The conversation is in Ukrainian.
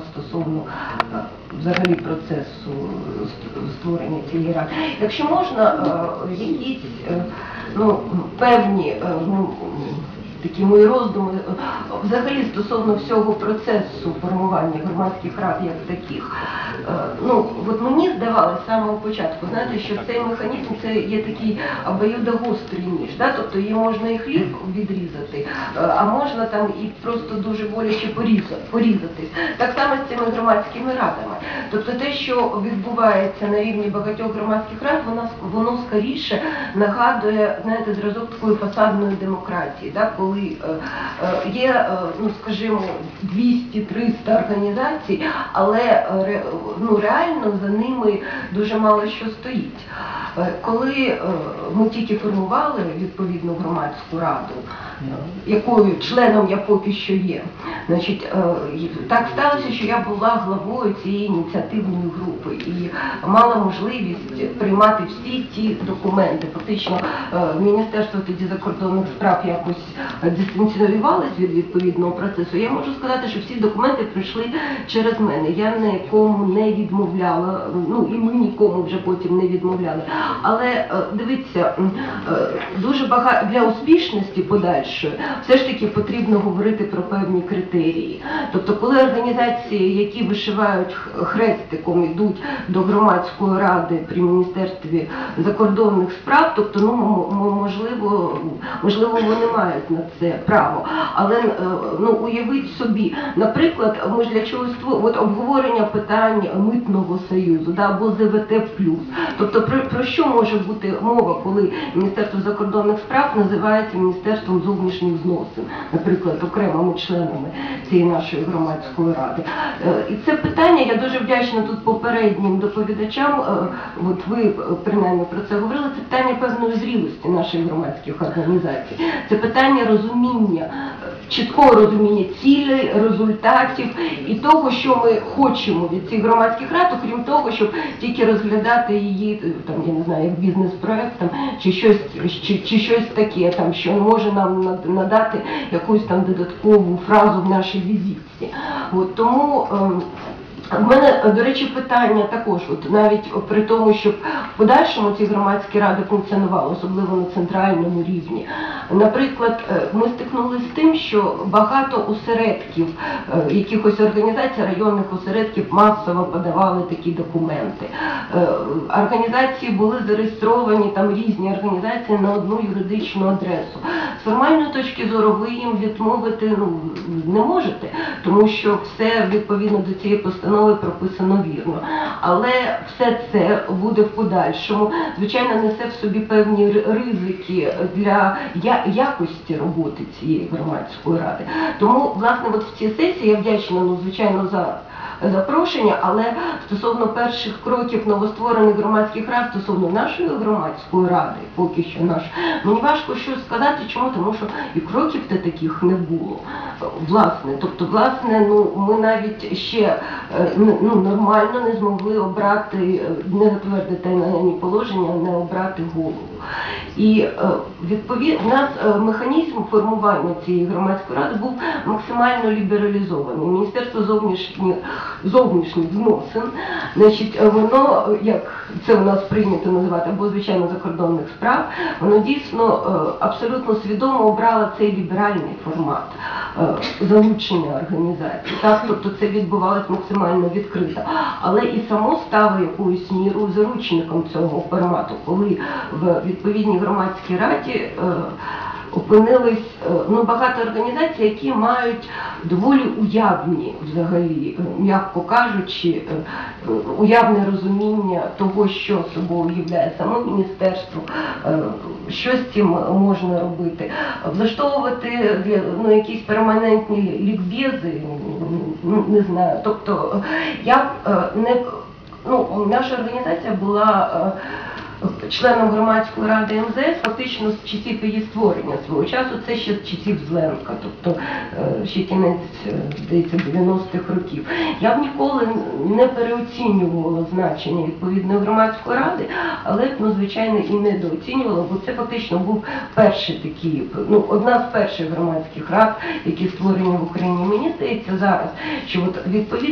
стосовно е, взагалі процесу створення цієї ради. Якщо можна, е, якісь е, ну, певні е, ну, такі мої роздуми е, взагалі стосовно всього процесу формування громадських рад як таких. Е, Ну, от мені здавалося з самого початку, знаєте, що цей механізм це є такий обоюдогострий ніж, да? тобто її можна і хліб відрізати, е, а можна там і просто дуже боляче порізати, порізатись. Так само з цими громадськими радами. Тобто те, що відбувається на рівні багатьох громадських рад, воно, воно скоріше нагадує, знаєте, зразок такої фасадної демократії, да? коли е, е, є, е, ну скажімо, 200-300 організацій, але ну, реально за ними дуже мало що стоїть. Коли ми тільки формували відповідну громадську раду, якою членом я поки що є, значить, е, так сталося, що я була главою цієї ініціативної групи і мала можливість приймати всі ті документи. Фактично, е, Міністерство тоді закордонних справ якось дистанціювалось від відповідного процесу. Я можу сказати, що всі документи прийшли через мене. Я нікому не відмовляла, ну і ми нікому вже потім не відмовляли. Але е, дивіться, дуже багато для успішності подальшої все ж таки потрібно говорити про певні критерії. Тобто, коли організації, які вишивають хрестиком, йдуть до громадської ради при міністерстві закордонних справ, тобто, ну можливо, можливо, вони мають на це право. Але е, ну уявіть собі, наприклад, ми ж для чогось от обговорення питань митного союзу, да, або ЗВТ плюс. Тобто про, про що може бути мова, коли Міністерство закордонних справ називається Міністерством зовнішніх зносин, наприклад, окремими членами цієї нашої громадської ради. Е, І це питання, я дуже вдячна тут попереднім доповідачам. е, От ви е, принаймні про це говорили. Це питання певної зрілості наших громадських організацій. Це питання розуміння, чіткого розуміння цілей, результатів і того, що ми хочемо від цих громадських рад, окрім того, щоб тільки розглядати її там, я не знаю, як бізнес-проект чи щось чи, чи щось таке, там що може нам надати якусь там додаткову фразу в нашій візитці. От тому. ем, в мене, до речі, питання також, от навіть при тому, щоб в подальшому ці громадські ради функціонували, особливо на центральному рівні. Наприклад, е, ми стикнулися з тим, що багато осередків, е, якихось організацій, районних осередків масово подавали такі документи. Е, Організації були зареєстровані, там різні організації на одну юридичну адресу. З формальної точки зору ви їм відмовити ну, не можете, тому що все відповідно до цієї постанови прописано вірно. Але все це буде в подальшому, звичайно, несе в собі певні ризики для якості роботи цієї громадської ради. Тому, власне, от в цій сесії я вдячна, ну, звичайно, за запрошення, але стосовно перших кроків новостворених громадських рад, стосовно нашої громадської ради, поки що наш, мені важко що сказати, чому, тому що і кроків то таких не було. Власне, тобто, власне, ну ми навіть ще е, ну, ну, нормально не змогли обрати, е, не затвердити ні положення, не обрати голову. І відповідно у нас е, механізм формування цієї громадської ради був максимально лібералізований. Міністерство зовнішніх зовнішніх зносин, значить, е, воно, е, як це у нас прийнято називати, або звичайно закордонних справ, воно дійсно е, абсолютно свідомо обрало цей ліберальний формат е, залучення організацій. Так, тобто це відбувалось максимально відкрито. Але і само стало якоюсь мірою заручником цього формату, коли в відповідній громадській раді. е, Опинились е, ну, багато організацій, які мають доволі уявні, взагалі, е, м'яко кажучи, уявне розуміння того, що собою являє саме міністерство, що з цим можна робити, влаштовувати ну, якісь перманентні лікбези, ну, не знаю. Тобто я не наша організація була. Е, членом громадської ради МЗС фактично з часів її створення свого часу, це ще з часів Зленка, тобто е, ще кінець, е, здається, 90-х років. Я б ніколи не переоцінювала значення відповідної громадської ради, але ну, звичайно і недооцінювала, бо це фактично був перший такий, ну, одна з перших громадських рад, які створені в Україні. Мені здається зараз, що от відповідно.